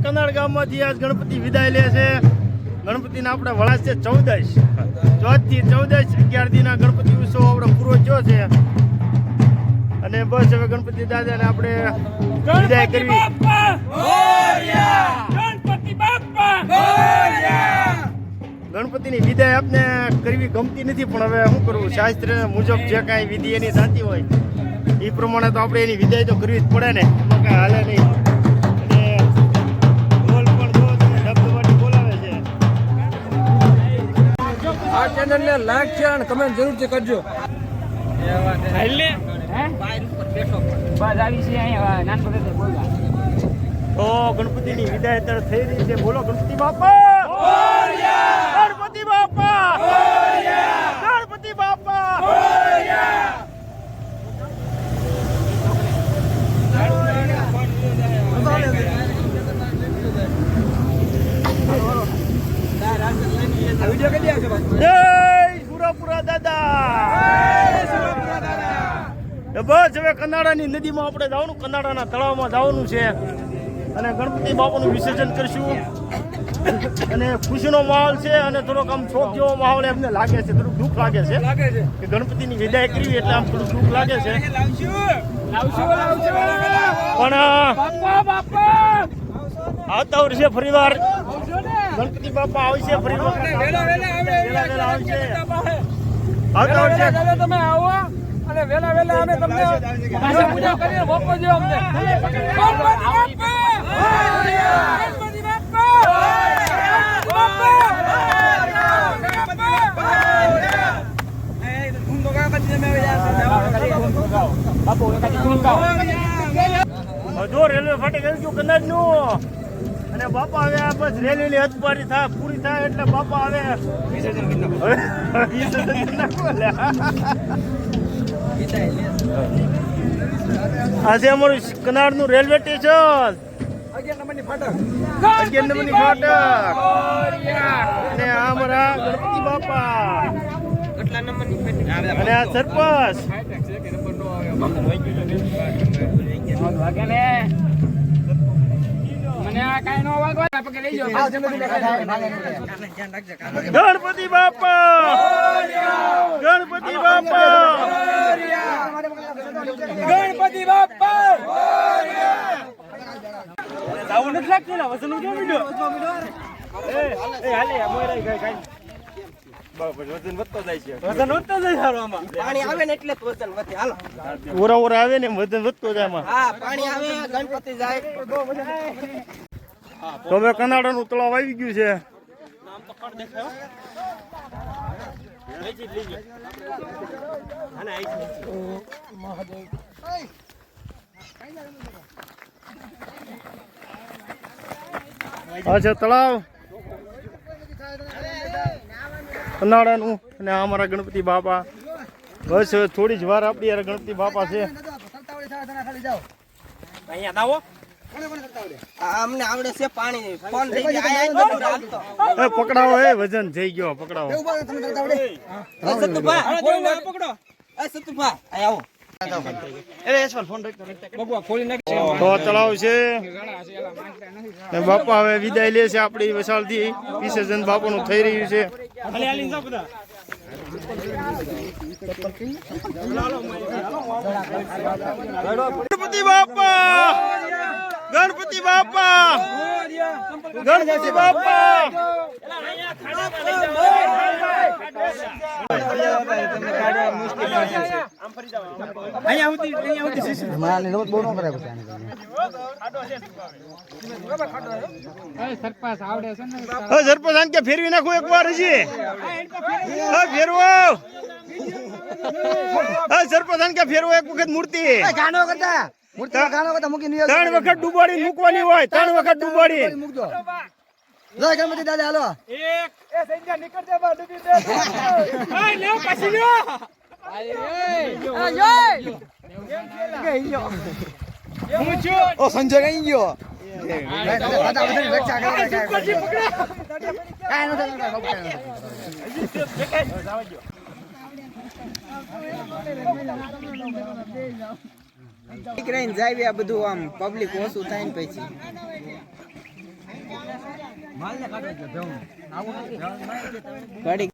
હવે કનાડ ગામમાંથી આજ ગણપતિ વિદાય લે છે. ગણપતિના આપણે વળાશ છે ચૌદશ. ચોથથી ચૌદશ અગિયાર દિના ગણપતિ ઉત્સવ આપણે પૂરો થયો છે. અને બસ હવે ગણપતિ દાદાને આપણે વિદાય કરવી. ગણપતિની વિદાય આપને કરવી ગમતી નથી પણ હવે શું કરવું? શાસ્ત્ર મુજબ જે કાંઈ વિધિ એની થતી હોય એ પ્રમાણે તો આપણે એની વિદાય તો કરવી જ પડે ને. કાંઈ હાલે નહીં. આ ચેનલને લાઈક છે અને કમેન્ટ જરૂરથી કરજો. તો ગણપતિની વિદાય થઈ રહી છે. બોલો ગણપતિ બાપા! ગણપતિ બાપા ગણપતિ બાપા વીડિયો કરી આવજો જય સુરાપુરા દાદા. બસ હવે કનાડાની નદીમાં આપણે જવાનું કનાડાના તળાવમાં જવાનું છે. અને ગણપતિ બાપાનું વિસર્જન કરશું. અને ખુશીનો માહોલ છે અને થોડોક આમ શોખ જેવો માહોલ એમને લાગે છે થોડુંક દુઃખ લાગે છે કે ગણપતિની વિદાય કરવી એટલે આમ થોડુંક દુઃખ લાગે છે. પણ આવતા વર્ષે ફરીવાર. ગણપતિ બાપા આવશે ફરી આવશે તમે આવો અને વેલા વેલા અમે તમને પૂજા કરીને મોકો દો અમને. ગણપતિ બાપા. ગણપતિ બાપુ. એકાદી ધૂન ગાઓ. જો રેલવે ફાટક ગયું કદાચનું. અને બાપા હવે આ બસ રેલવેની હથપારી થાય પૂરી થાય એટલે બાપા વિસર્જન લ્યા. આજે અમારું કનાડનું રેલવે સ્ટેશન. અગિયાર ફાટક. અગિયાર નંબરની ફાટક. અને આ અમારા ગણપતિ બાપા. અને આ સરપંચ વાગે ને મને આ કાંઈ નો વાગવા પગે લઈ જાઓ ગણપતિ બાપા! ગણપતિ બાપા! ગણપતિ બાપા! આવું નથી લાગતું ને? વજન ઉઠો મીડો એ હાલે આ મોયરા ગાય ગાય વજન વધતો જાય છે. વજન વધતો જાય સારું આમાં. પાણી આવે ને એટલે જ વજન વધે. હાલો. ઓરા ઓરા આવે ને વજન વધતો જાય આમાં. હા પાણી આવે ગણપતિ જાય. તો હવે કનાડાનું તળાવ આવી ગયું છે. આ છે તળાવ. કનાડાનું અને અમારા ગણપતિ બાપા. બસ થોડી જ વાર આપણી યાર ગણપતિ બાપા છે. આ અમને આવડે છે પાણી. ફોન થઈ જાય આયા જ એ પકડાવો એ વજન થઈ ગયો પકડાવો. એ સતુભા પકડો. એ સતુભા આયા આવો. બબુઆ ખોલી નાખી તો તળાવ છે. બાપા હવે વિદાય લે છે આપણી વસાળથી વિસર્જન બાપાનું થઈ રહ્યું છે. ગણપતિ બાપા! ગણપતિ બાપા! ગણપતિ બાપા! સરપંચ આને કે ફેરવી નાખું એક વાર હજી ફેરવો. સરપંચ આને કે ફેરવો એક વખત મૂર્તિ. ગાનો કરતા ત્રણ વખત ડૂબાડી મૂકવાની હોય ત્રણ વખત ડૂબાડી ગણપતિ દાદા હાલો ઓ સંજય કાંઈ નીકળીને જાય આ બધું આમ પબ્લિક ઓછું થાય ને પછી. ઘડીક